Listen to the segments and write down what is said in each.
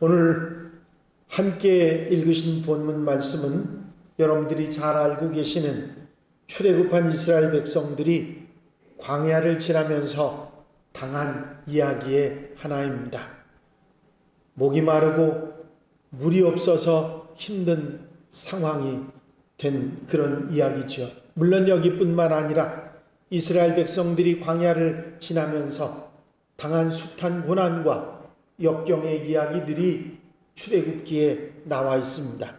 오늘 함께 읽으신 본문 말씀은 여러분들이 잘 알고 계시는 출애굽한 이스라엘 백성들이 광야를 지나면서 당한 이야기의 하나입니다. 목이 마르고 물이 없어서 힘든 상황이 된 그런 이야기죠. 물론 여기뿐만 아니라 이스라엘 백성들이 광야를 지나면서 당한 숱한 고난과 역경의 이야기들이 출애굽기에 나와 있습니다.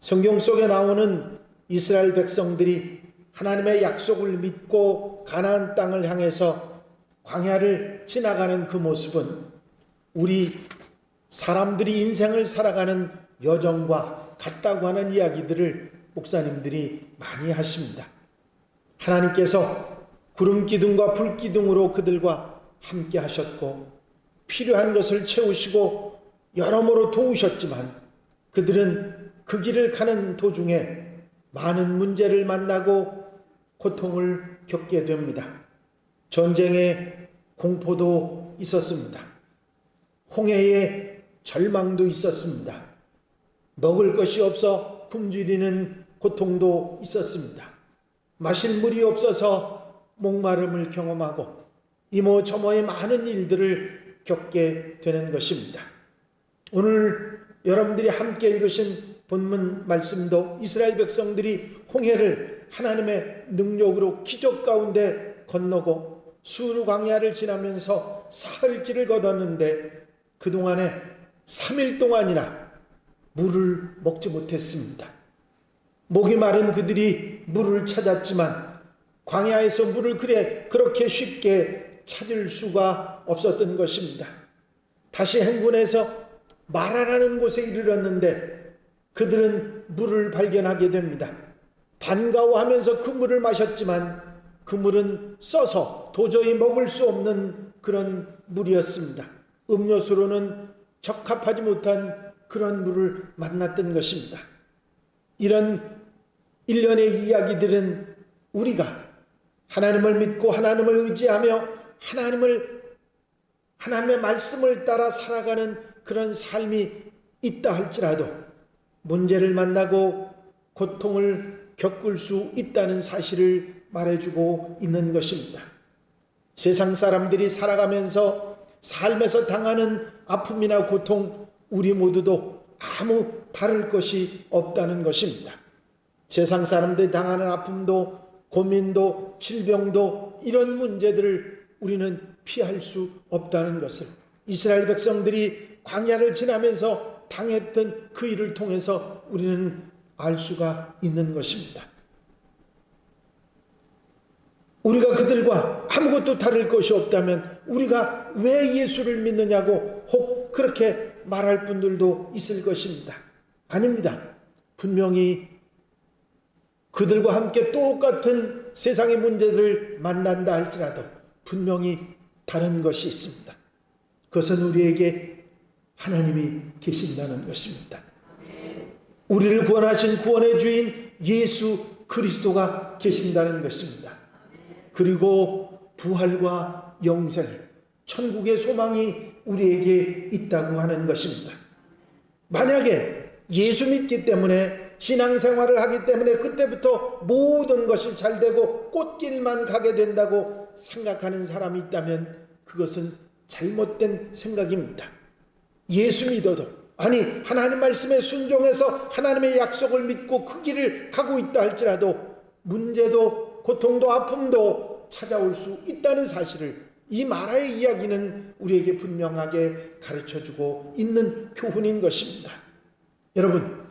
성경 속에 나오는 이스라엘 백성들이 하나님의 약속을 믿고 가나안 땅을 향해서 광야를 지나가는 그 모습은 우리 사람들이 인생을 살아가는 여정과 같다고 하는 이야기들을 목사님들이 많이 하십니다. 하나님께서 구름 기둥과 불 기둥으로 그들과 함께 하셨고 필요한 것을 채우시고 여러모로 도우셨지만 그들은 그 길을 가는 도중에 많은 문제를 만나고 고통을 겪게 됩니다. 전쟁의 공포도 있었습니다. 홍해의 절망도 있었습니다. 먹을 것이 없어 굶주리는 고통도 있었습니다. 마실 물이 없어서 목마름을 경험하고 이모 저모의 많은 일들을 겪게 되는 것입니다. 오늘 여러분들이 함께 읽으신 본문 말씀도 이스라엘 백성들이 홍해를 하나님의 능력으로 기적 가운데 건너고 수르 광야를 지나면서 사흘 길을 걷었는데 그동안에 3일 동안이나 물을 먹지 못했습니다. 목이 마른 그들이 물을 찾았지만 광야에서 물을 그래 그렇게 쉽게 찾을 수가 없었던 것입니다. 다시 행군해서 마라라는 곳에 이르렀는데 그들은 물을 발견하게 됩니다. 반가워하면서 그 물을 마셨지만 그 물은 써서 도저히 먹을 수 없는 그런 물이었습니다. 음료수로는 적합하지 못한 그런 물을 만났던 것입니다. 이런 일련의 이야기들은 우리가 하나님을 믿고 하나님을 의지하며 하나님을 하나님의 말씀을 따라 살아가는 그런 삶이 있다 할지라도 문제를 만나고 고통을 겪을 수 있다는 사실을 말해주고 있는 것입니다. 세상 사람들이 살아가면서 삶에서 당하는 아픔이나 고통, 우리 모두도 아무 다를 것이 없다는 것입니다. 세상 사람들이 당하는 아픔도, 고민도, 질병도 이런 문제들을 우리는 피할 수 없다는 것을 이스라엘 백성들이 광야를 지나면서 당했던 그 일을 통해서 우리는 알 수가 있는 것입니다. 우리가 그들과 아무것도 다를 것이 없다면 우리가 왜 예수를 믿느냐고 혹 그렇게 말할 분들도 있을 것입니다. 아닙니다. 분명히 그들과 함께 똑같은 세상의 문제들을 만난다 할지라도 분명히 다른 것이 있습니다. 그것은 우리에게 하나님이 계신다는 것입니다. 우리를 구원하신 구원의 주인 예수 그리스도가 계신다는 것입니다. 그리고 부활과 영생, 천국의 소망이 우리에게 있다고 하는 것입니다. 만약에 예수 믿기 때문에 신앙생활을 하기 때문에 그때부터 모든 것이 잘 되고 꽃길만 가게 된다고 생각하는 사람이 있다면 그것은 잘못된 생각입니다. 예수 믿어도 아니 하나님 말씀에 순종해서 하나님의 약속을 믿고 그 길을 가고 있다 할지라도 문제도 고통도 아픔도 찾아올 수 있다는 사실을 이 마라의 이야기는 우리에게 분명하게 가르쳐 주고 있는 교훈인 것입니다. 여러분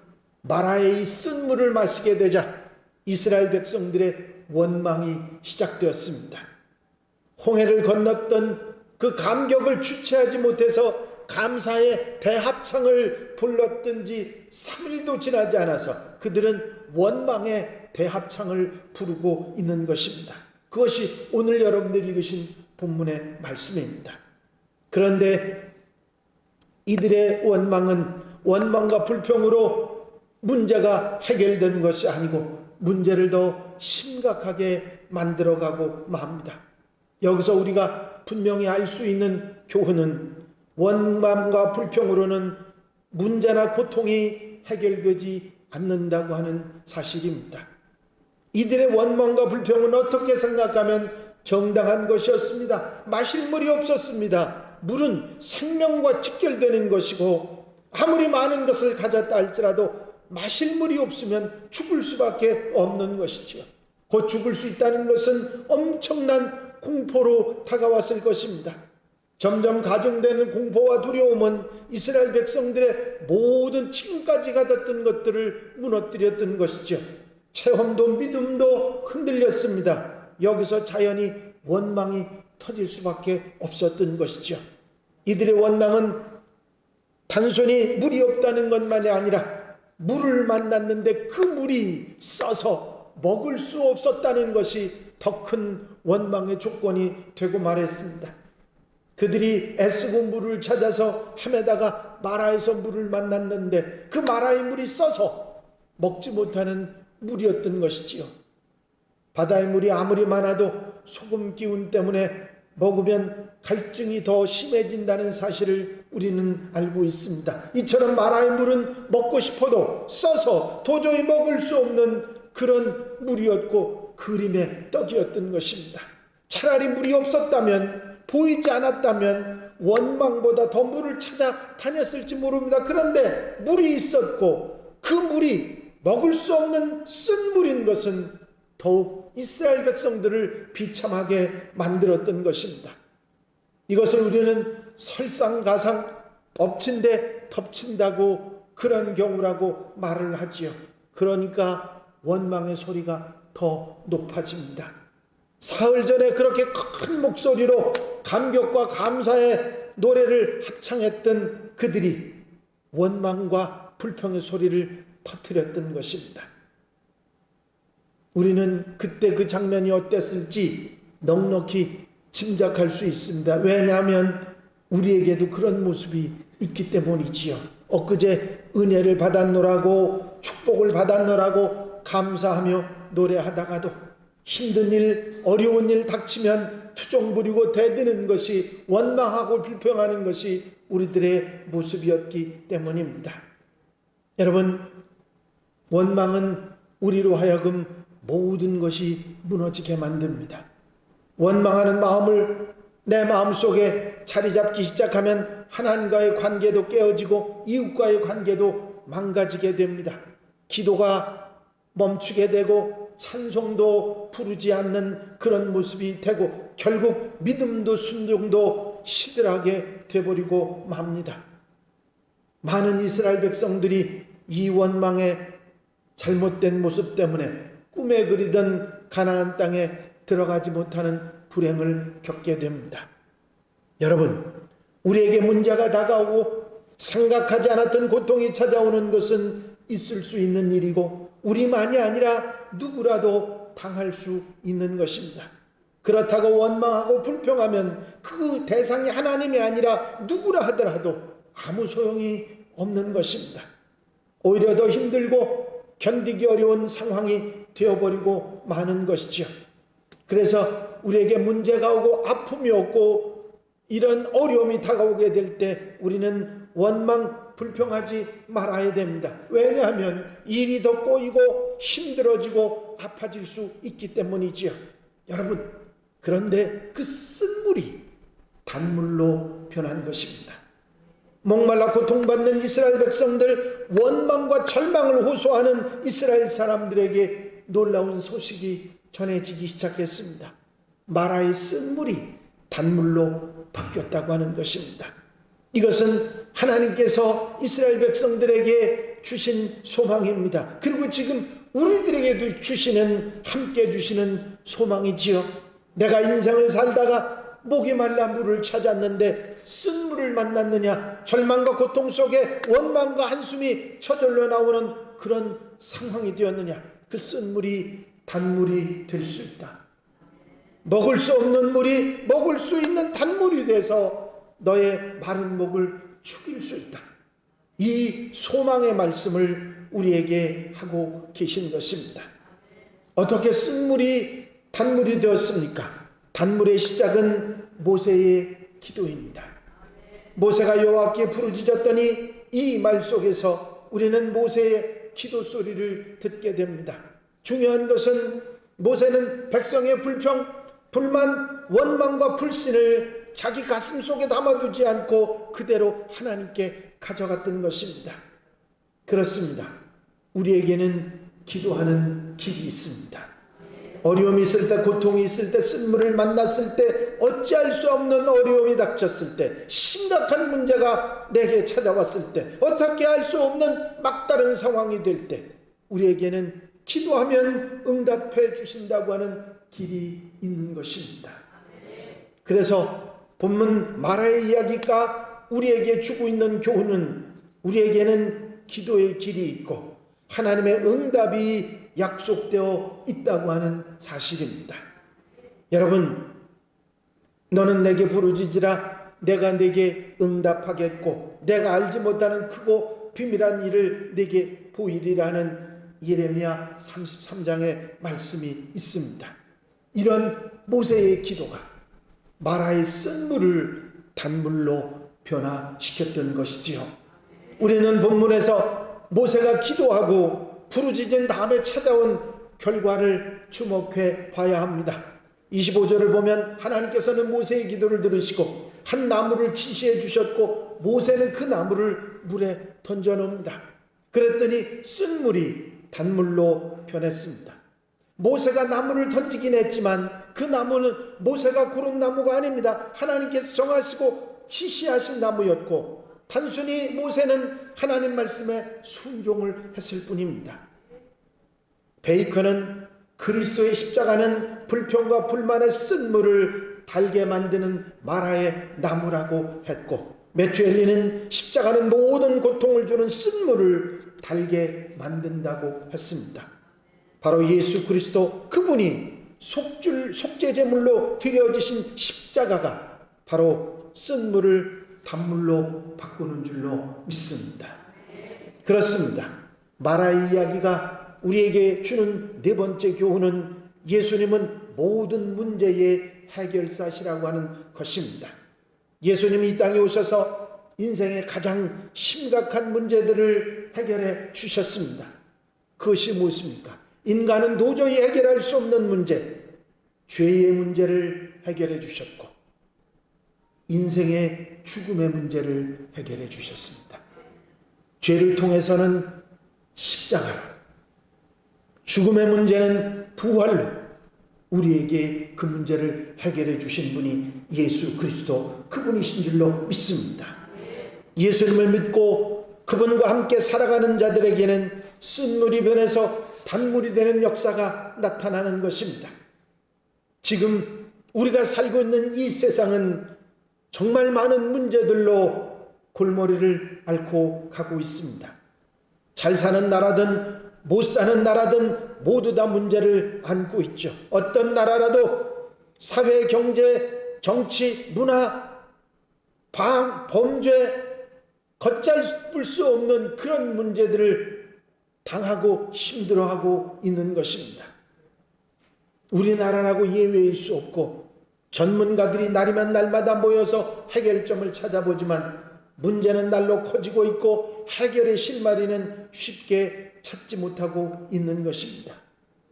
마라의 쓴 물을 마시게 되자 이스라엘 백성들의 원망이 시작되었습니다. 홍해를 건넜던 그 감격을 주체하지 못해서 감사의 대합창을 불렀든지 3일도 지나지 않아서 그들은 원망의 대합창을 부르고 있는 것입니다. 그것이 오늘 여러분들이 읽으신 본문의 말씀입니다. 그런데 이들의 원망은 원망과 불평으로 문제가 해결된 것이 아니고 문제를 더 심각하게 만들어가고 맙니다. 여기서 우리가 분명히 알 수 있는 교훈은 원망과 불평으로는 문제나 고통이 해결되지 않는다고 하는 사실입니다. 이들의 원망과 불평은 어떻게 생각하면 정당한 것이었습니다. 마실 물이 없었습니다. 물은 생명과 직결되는 것이고 아무리 많은 것을 가졌다 할지라도 마실 물이 없으면 죽을 수밖에 없는 것이지요. 곧 죽을 수 있다는 것은 엄청난 공포로 다가왔을 것입니다. 점점 가중되는 공포와 두려움은 이스라엘 백성들의 모든 지금까지 가졌던 것들을 무너뜨렸던 것이죠. 체험도 믿음도 흔들렸습니다. 여기서 자연히 원망이 터질 수밖에 없었던 것이죠. 이들의 원망은 단순히 물이 없다는 것만이 아니라 물을 만났는데 그 물이 써서 먹을 수 없었다는 것이 더 큰 원망의 조건이 되고 말했습니다. 그들이 애쓰고 물을 찾아서 함에다가 마라에서 물을 만났는데 그 마라의 물이 써서 먹지 못하는 물이었던 것이지요. 바다의 물이 아무리 많아도 소금 기운 때문에 먹으면 갈증이 더 심해진다는 사실을 우리는 알고 있습니다. 이처럼 마라의 물은 먹고 싶어도 써서 도저히 먹을 수 없는 그런 물이었고 그림의 떡이었던 것입니다. 차라리 물이 없었다면 보이지 않았다면 원망보다 더 물을 찾아 다녔을지 모릅니다. 그런데 물이 있었고 그 물이 먹을 수 없는 쓴 물인 것은 더욱 이스라엘 백성들을 비참하게 만들었던 것입니다. 이것을 우리는 설상가상 엎친 데 덮친다고 그런 경우라고 말을 하지요. 그러니까 원망의 소리가 더 높아집니다. 사흘 전에 그렇게 큰 목소리로 감격과 감사의 노래를 합창했던 그들이 원망과 불평의 소리를 터뜨렸던 것입니다. 우리는 그때 그 장면이 어땠을지 넉넉히 짐작할 수 있습니다. 왜냐하면 우리에게도 그런 모습이 있기 때문이지요. 엊그제 은혜를 받았노라고 축복을 받았노라고 감사하며 노래하다가도 힘든 일, 어려운 일 닥치면 투정 부리고 대드는 것이 원망하고 불평하는 것이 우리들의 모습이었기 때문입니다. 여러분, 원망은 우리로 하여금 모든 것이 무너지게 만듭니다. 원망하는 마음을 내 마음 속에 자리 잡기 시작하면 하나님과의 관계도 깨어지고 이웃과의 관계도 망가지게 됩니다. 기도가 멈추게 되고 찬송도 부르지 않는 그런 모습이 되고 결국 믿음도 순종도 시들하게 돼버리고 맙니다. 많은 이스라엘 백성들이 이 원망의 잘못된 모습 때문에 꿈에 그리던 가나안 땅에 들어가지 못하는 불행을 겪게 됩니다. 여러분, 우리에게 문제가 다가오고 생각하지 않았던 고통이 찾아오는 것은 있을 수 있는 일이고 우리만이 아니라 누구라도 당할 수 있는 것입니다. 그렇다고 원망하고 불평하면 그 대상이 하나님이 아니라 누구라 하더라도 아무 소용이 없는 것입니다. 오히려 더 힘들고 견디기 어려운 상황이 되어버리고 마는 것이죠. 그래서 우리에게 문제가 오고 아픔이 없고 이런 어려움이 다가오게 될 때 우리는 원망 불평하지 말아야 됩니다. 왜냐하면 일이 더 꼬이고 힘들어지고 아파질 수 있기 때문이지요. 여러분, 그런데 그 쓴물이 단물로 변한 것입니다. 목말라 고통받는 이스라엘 백성들 원망과 절망을 호소하는 이스라엘 사람들에게 놀라운 소식이 전해지기 시작했습니다. 마라의 쓴물이 단물로 바뀌었다고 하는 것입니다. 이것은 하나님께서 이스라엘 백성들에게 주신 소망입니다. 그리고 지금 우리들에게도 주시는 함께 주시는 소망이지요. 내가 인생을 살다가 목이 말라 물을 찾았는데 쓴 물을 만났느냐 절망과 고통 속에 원망과 한숨이 저절로 나오는 그런 상황이 되었느냐 그 쓴 물이 단물이 될 수 있다. 먹을 수 없는 물이 먹을 수 있는 단물이 돼서 너의 마른 목을 죽일 수 있다. 이 소망의 말씀을 우리에게 하고 계신 것입니다. 어떻게 쓴물이 단물이 되었습니까? 단물의 시작은 모세의 기도입니다. 모세가 여호와께 부르짖었더니 이 말 속에서 우리는 모세의 기도 소리를 듣게 됩니다. 중요한 것은 모세는 백성의 불평, 불만, 원망과 불신을 자기 가슴 속에 담아두지 않고 그대로 하나님께 가져갔던 것입니다. 그렇습니다. 우리에게는 기도하는 길이 있습니다. 어려움이 있을 때, 고통이 있을 때, 쓴물을 만났을 때, 어찌할 수 없는 어려움이 닥쳤을 때, 심각한 문제가 내게 찾아왔을 때, 어떻게 할 수 없는 막다른 상황이 될 때, 우리에게는 기도하면 응답해 주신다고 하는 길이 있는 것입니다. 그래서 본문 마라의 이야기가 우리에게 주고 있는 교훈은 우리에게는 기도의 길이 있고 하나님의 응답이 약속되어 있다고 하는 사실입니다. 여러분, 너는 내게 부르짖으라 내가 내게 응답하겠고 내가 알지 못하는 크고 비밀한 일을 내게 보이리라는 예레미야 33장의 말씀이 있습니다. 이런 모세의 기도가 마라의 쓴물을 단물로 변화시켰던 것이지요. 우리는 본문에서 모세가 기도하고 부르짖은 다음에 찾아온 결과를 주목해 봐야 합니다. 25절을 보면 하나님께서는 모세의 기도를 들으시고 한 나무를 지시해 주셨고 모세는 그 나무를 물에 던져 놓습니다. 그랬더니 쓴물이 단물로 변했습니다. 모세가 나무를 던지긴 했지만 그 나무는 모세가 고른 나무가 아닙니다. 하나님께서 정하시고 지시하신 나무였고 단순히 모세는 하나님 말씀에 순종을 했을 뿐입니다. 베이컨은 그리스도의 십자가는 불평과 불만의 쓴물을 달게 만드는 마라의 나무라고 했고 메추엘리는 십자가는 모든 고통을 주는 쓴물을 달게 만든다고 했습니다. 바로 예수 그리스도 그분이 속줄 속죄 제물로 드려지신 십자가가 바로 쓴 물을 단물로 바꾸는 줄로 믿습니다. 그렇습니다. 마라의 이야기가 우리에게 주는 네 번째 교훈은 예수님은 모든 문제의 해결사시라고 하는 것입니다. 예수님이 이 땅에 오셔서 인생의 가장 심각한 문제들을 해결해 주셨습니다. 그것이 무엇입니까? 인간은 도저히 해결할 수 없는 문제, 죄의 문제를 해결해 주셨고, 인생의 죽음의 문제를 해결해 주셨습니다. 죄를 통해서는 십자가로, 죽음의 문제는 부활로, 우리에게 그 문제를 해결해 주신 분이 예수 그리스도 그분이신 줄로 믿습니다. 예수님을 믿고 그분과 함께 살아가는 자들에게는 쓴물이 변해서 단물이 되는 역사가 나타나는 것입니다. 지금 우리가 살고 있는 이 세상은 정말 많은 문제들로 골머리를 앓고 가고 있습니다. 잘 사는 나라든 못 사는 나라든 모두 다 문제를 안고 있죠. 어떤 나라라도 사회, 경제, 정치, 문화, 방, 범죄, 걷잡을 수 없는 그런 문제들을 당하고 힘들어하고 있는 것입니다. 우리나라라고 예외일 수 없고 전문가들이 날이면 날마다 모여서 해결점을 찾아보지만 문제는 날로 커지고 있고 해결의 실마리는 쉽게 찾지 못하고 있는 것입니다.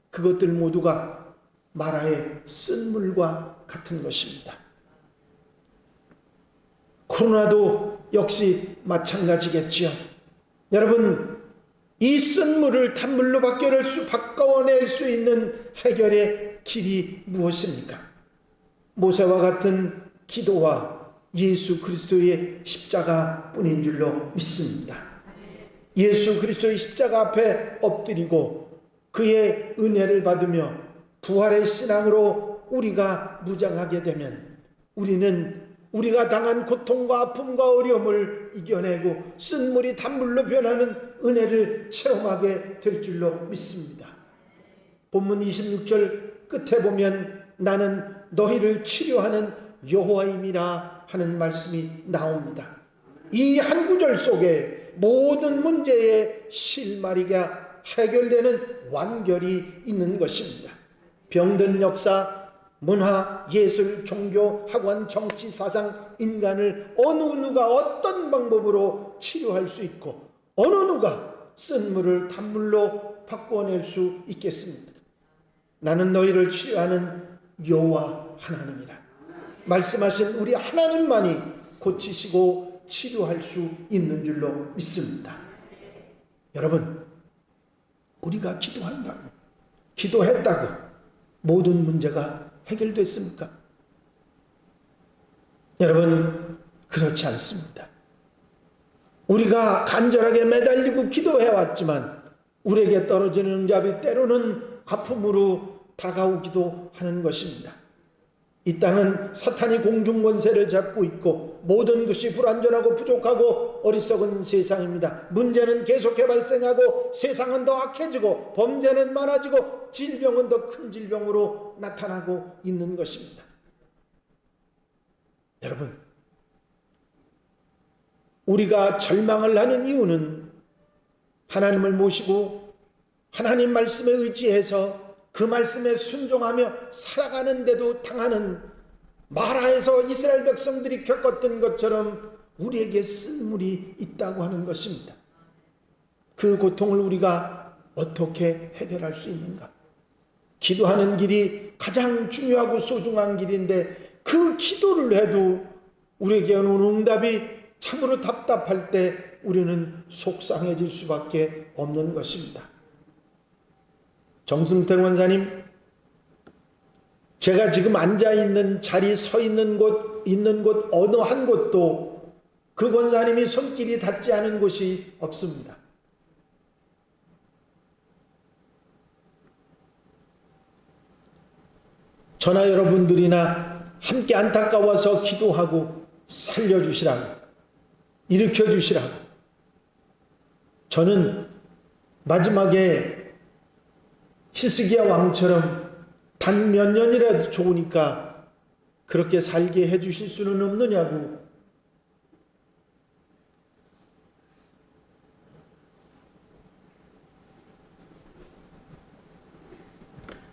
그것들 모두가 마라의 쓴물과 같은 것입니다. 코로나도 역시 마찬가지겠지요. 여러분, 이 쓴물을 단물로 바꿔낼 수, 바꿔낼 수 있는 해결의 길이 무엇입니까? 모세와 같은 기도와 예수 그리스도의 십자가 뿐인 줄로 믿습니다. 예수 그리스도의 십자가 앞에 엎드리고 그의 은혜를 받으며 부활의 신앙으로 우리가 무장하게 되면 우리는 우리가 당한 고통과 아픔과 어려움을 이겨내고 쓴물이 단물로 변하는 은혜를 체험하게 될 줄로 믿습니다. 본문 26절 끝에 보면 나는 너희를 치료하는 여호와임이라 하는 말씀이 나옵니다. 이 한 구절 속에 모든 문제의 실마리가 해결되는 완결이 있는 것입니다. 병든 역사, 문화, 예술, 종교, 학원, 정치, 사상, 인간을 어느 누가 어떤 방법으로 치료할 수 있고 어느 누가 쓴 물을 단물로 바꿔낼 수 있겠습니까? 나는 너희를 치료하는 여호와 하나님이라. 말씀하신 우리 하나님만이 고치시고 치료할 수 있는 줄로 믿습니다. 여러분, 우리가 기도한다고, 기도했다고 모든 문제가 해결됐습니까? 여러분, 그렇지 않습니다. 우리가 간절하게 매달리고 기도해왔지만 우리에게 떨어지는 응답이 때로는 아픔으로 다가오기도 하는 것입니다. 이 땅은 사탄이 공중 권세를 잡고 있고 모든 것이 불완전하고 부족하고 어리석은 세상입니다. 문제는 계속해 발생하고 세상은 더 악해지고 범죄는 많아지고 질병은 더 큰 질병으로 나타나고 있는 것입니다. 여러분, 우리가 절망을 하는 이유는 하나님을 모시고 하나님 말씀에 의지해서 그 말씀에 순종하며 살아가는데도 당하는 마라에서 이스라엘 백성들이 겪었던 것처럼 우리에게 쓴물이 있다고 하는 것입니다. 그 고통을 우리가 어떻게 해결할 수 있는가? 기도하는 길이 가장 중요하고 소중한 길인데 그 기도를 해도 우리에게 오는 응답이 참으로 답답할 때 우리는 속상해질 수밖에 없는 것입니다. 정승택 원사님, 제가 지금 앉아 있는 자리, 서 있는 곳, 있는 곳 어느 한 곳도 그 권사님이 손길이 닿지 않은 곳이 없습니다. 저나 여러분들이나 함께 안타까워서 기도하고 살려주시라고, 일으켜 주시라고. 저는 마지막에 히스기야 왕처럼 단 몇 년이라도 좋으니까 그렇게 살게 해 주실 수는 없느냐고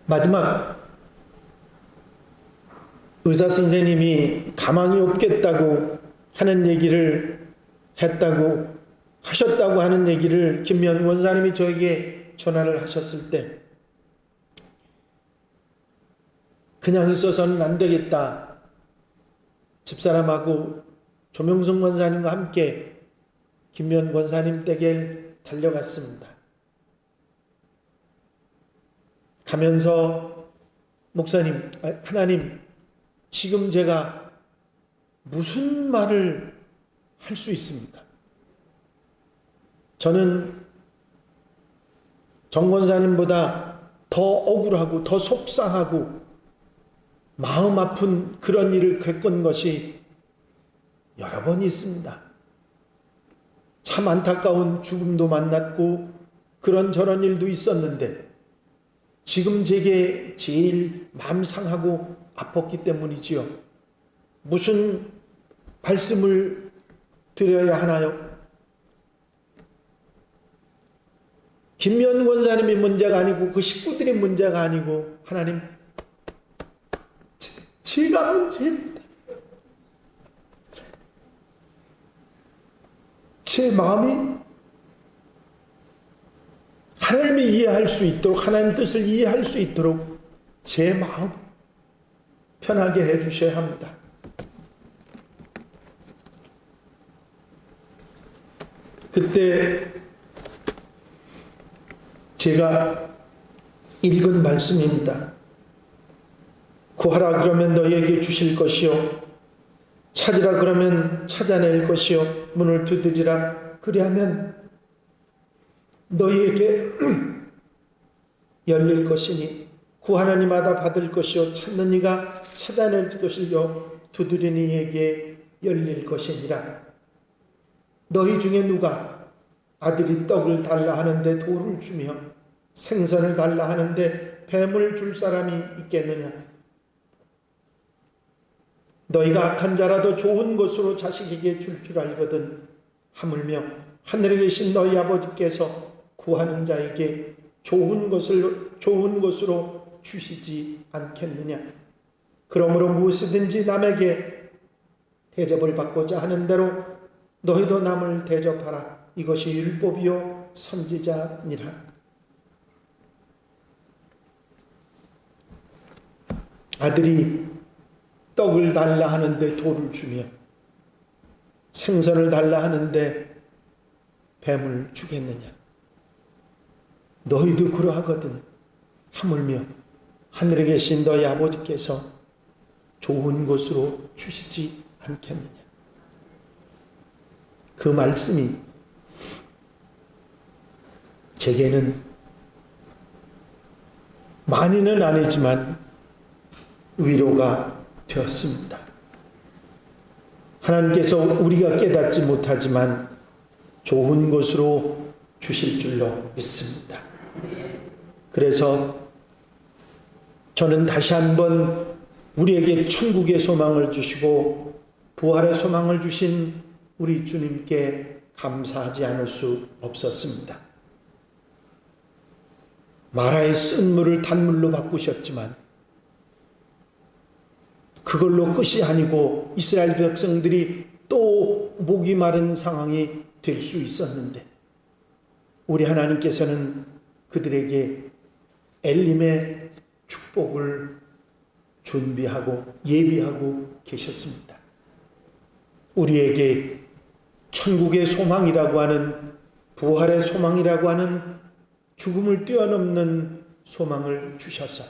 마지막 의사 선생님이 가망이 없겠다고 하는 얘기를 했다고 하셨다고 하는 얘기를 김면 원사님이 저에게 전화를 하셨을 때 그냥 있어서는 안 되겠다. 집사람하고 조명성 권사님과 함께 김면 권사님 댁에 달려갔습니다. 가면서 목사님, 아, 하나님, 지금 제가 무슨 말을 할 수 있습니까? 저는 정 권사님보다 더 억울하고 더 속상하고 마음 아픈 그런 일을 겪은 것이 여러 번 있습니다. 참 안타까운 죽음도 만났고 그런 저런 일도 있었는데 지금 제게 제일 마음 상하고 아팠기 때문이지요. 무슨 말씀을 드려야 하나요? 김면 권사님이 문제가 아니고 그 식구들이 문제가 아니고 하나님 제 가 문제입니다. 제 마음이 하나님이 이해할 수 있도록 하나님 뜻을 이해할 수 있도록 제 마음 편하게 해 주셔야 합니다. 그때 제가 읽은 말씀입니다. 구하라 그러면 너희에게 주실 것이요 찾으라 그러면 찾아낼 것이요 문을 두드리라 그리하면 너희에게 열릴 것이니 구하는 이마다 받을 것이요 찾는 이가 찾아낼 것이요 두드리는 이에게 열릴 것이니라 너희 중에 누가 아들이 떡을 달라 하는데 돌을 주며 생선을 달라 하는데 뱀을 줄 사람이 있겠느냐? 너희가 악한 자라도 좋은 것으로 자식에게 줄줄 알거든 하물며 하늘에 계신 너희 아버지께서 구하는 자에게 좋은 것을 좋은 것으로 주시지 않겠느냐? 그러므로 무엇이든지 남에게 대접을 받고자 하는 대로 너희도 남을 대접하라. 이것이 율법이요 선지자니라. 아들이 떡을 달라 하는데 돌을 주며 생선을 달라 하는데 뱀을 주겠느냐? 너희도 그러하거든. 하물며 하늘에 계신 너희 아버지께서 좋은 곳으로 주시지 않겠느냐? 그 말씀이 제게는 많이는 아니지만 위로가 되었습니다. 하나님께서 우리가 깨닫지 못하지만 좋은 것으로 주실 줄로 믿습니다. 그래서 저는 다시 한번 우리에게 천국의 소망을 주시고 부활의 소망을 주신 우리 주님께 감사하지 않을 수 없었습니다. 마라의 쓴 물을 단물로 바꾸셨지만 그걸로 끝이 아니고 이스라엘 백성들이 또 목이 마른 상황이 될 수 있었는데 우리 하나님께서는 그들에게 엘림의 축복을 준비하고 예비하고 계셨습니다. 우리에게 천국의 소망이라고 하는 부활의 소망이라고 하는 죽음을 뛰어넘는 소망을 주셔서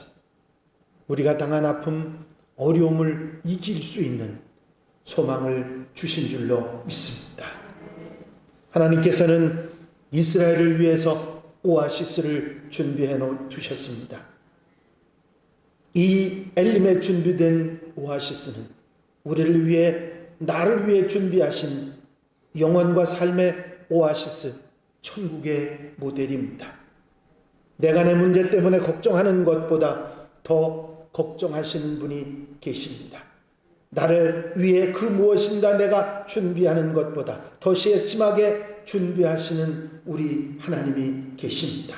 우리가 당한 아픔, 어려움을 이길 수 있는 소망을 주신 줄로 믿습니다. 하나님께서는 이스라엘을 위해서 오아시스를 준비해 두셨습니다. 이 엘림에 준비된 오아시스는 우리를 위해 나를 위해 준비하신 영원과 삶의 오아시스 천국의 모델입니다. 내가 내 문제 때문에 걱정하는 것보다 더 걱정하시는 분이 계십니다. 나를 위해 그 무엇인가 내가 준비하는 것보다 더 심하게 준비하시는 우리 하나님이 계십니다.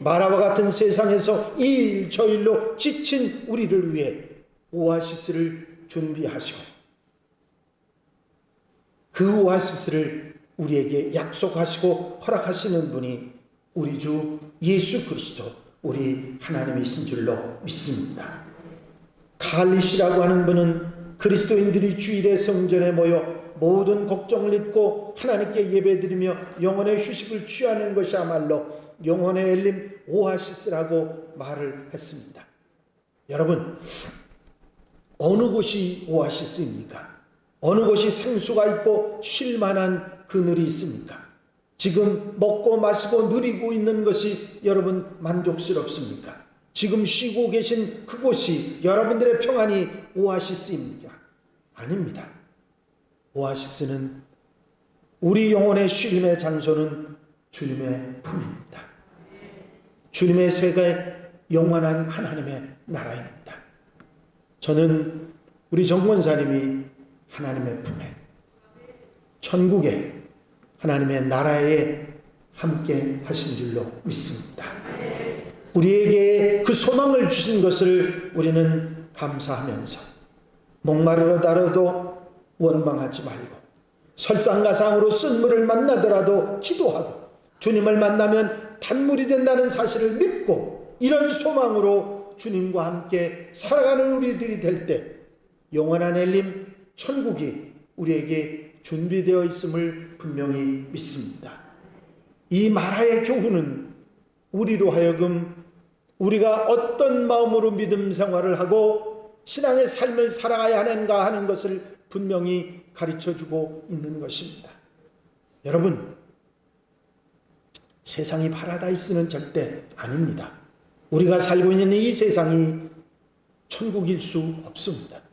마라와 같은 세상에서 이 일 저 일로 지친 우리를 위해 오아시스를 준비하시고 그 오아시스를 우리에게 약속하시고 허락하시는 분이 우리 주 예수 그리스도 우리 하나님이신 줄로 믿습니다. 칼리시라고 하는 분은 그리스도인들이 주일에 성전에 모여 모든 걱정을 잊고 하나님께 예배드리며 영혼의 휴식을 취하는 것이야말로 영혼의 엘림 오아시스라고 말을 했습니다. 여러분, 어느 곳이 오아시스입니까? 어느 곳이 생수가 있고 쉴 만한 그늘이 있습니까? 지금 먹고 마시고 누리고 있는 것이 여러분 만족스럽습니까? 지금 쉬고 계신 그곳이 여러분들의 평안이 오아시스입니까? 아닙니다. 오아시스는 우리 영혼의 쉼의 장소는 주님의 품입니다. 주님의 세계 영원한 하나님의 나라입니다. 저는 우리 정권사님이 하나님의 품에 천국에 하나님의 나라에 함께 하신 줄로 믿습니다. 우리에게 그 소망을 주신 것을 우리는 감사하면서 목마르러 다뤄도 원망하지 말고 설상가상으로 쓴 물을 만나더라도 기도하고 주님을 만나면 단물이 된다는 사실을 믿고 이런 소망으로 주님과 함께 살아가는 우리들이 될 때 영원한 엘림 천국이 우리에게 준비되어 있음을 분명히 믿습니다. 이 마라의 교훈은 우리로 하여금 우리가 어떤 마음으로 믿음 생활을 하고 신앙의 삶을 살아가야 하는가 하는 것을 분명히 가르쳐 주고 있는 것입니다. 여러분, 세상이 파라다이스는 절대 아닙니다. 우리가 살고 있는 이 세상이 천국일 수 없습니다.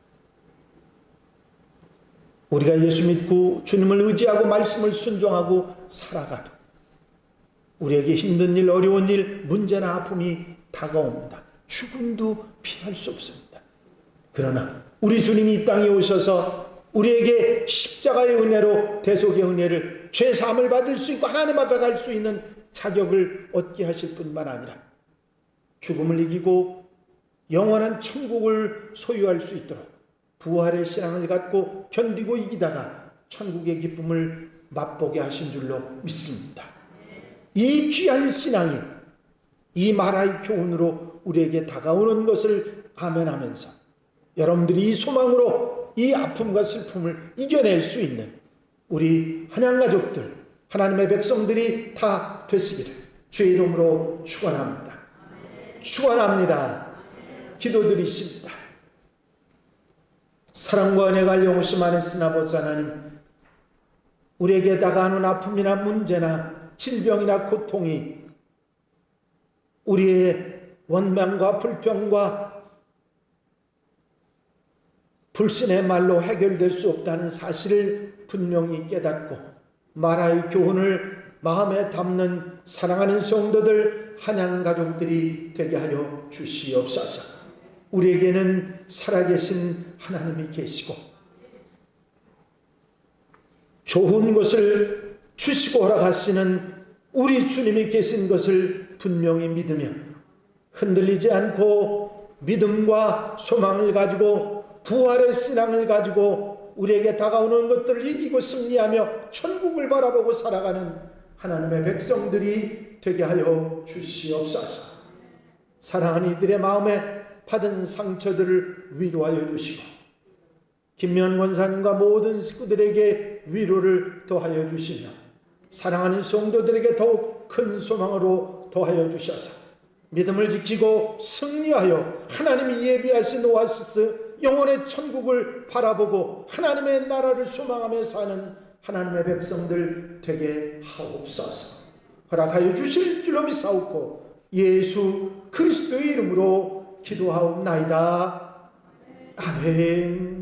우리가 예수 믿고 주님을 의지하고 말씀을 순종하고 살아가도 우리에게 힘든 일, 어려운 일, 문제나 아픔이 다가옵니다. 죽음도 피할 수 없습니다. 그러나 우리 주님이 이 땅에 오셔서 우리에게 십자가의 은혜로 대속의 은혜를 죄 사함을 받을 수 있고 하나님 앞에 갈 수 있는 자격을 얻게 하실 뿐만 아니라 죽음을 이기고 영원한 천국을 소유할 수 있도록 부활의 신앙을 갖고 견디고 이기다가 천국의 기쁨을 맛보게 하신 줄로 믿습니다. 이 귀한 신앙이 이 마라의 교훈으로 우리에게 다가오는 것을 아멘하면서 여러분들이 이 소망으로 이 아픔과 슬픔을 이겨낼 수 있는 우리 한양 가족들, 하나님의 백성들이 다 되시기를 주의 이름으로 축원합니다. 축원합니다. 기도드리십니다. 사랑과 은혜가 영없이 많으신 아버지 하나님, 우리에게 다가오는 아픔이나 문제나 질병이나 고통이 우리의 원망과 불평과 불신의 말로 해결될 수 없다는 사실을 분명히 깨닫고 마라의 교훈을 마음에 담는 사랑하는 성도들 한양 가족들이 되게 하여 주시옵소서. 우리에게는 살아계신 하나님이 계시고 좋은 것을 주시고 허락하시는 우리 주님이 계신 것을 분명히 믿으며 흔들리지 않고 믿음과 소망을 가지고 부활의 신앙을 가지고 우리에게 다가오는 것들을 이기고 승리하며 천국을 바라보고 살아가는 하나님의 백성들이 되게 하여 주시옵소서. 사랑하는 이들의 마음에 받은 상처들을 위로하여 주시고 김면 원사님과 모든 식구들에게 위로를 더하여 주시며 사랑하는 성도들에게 더욱 큰 소망으로 더하여 주셔서 믿음을 지키고 승리하여 하나님이 예비하신 오아시스 영혼의 천국을 바라보고 하나님의 나라를 소망하며 사는 하나님의 백성들 되게 하옵소서. 허락하여 주실 줄로 믿사옵고 예수 그리스도의 이름으로 기도하옵나이다. 아멘.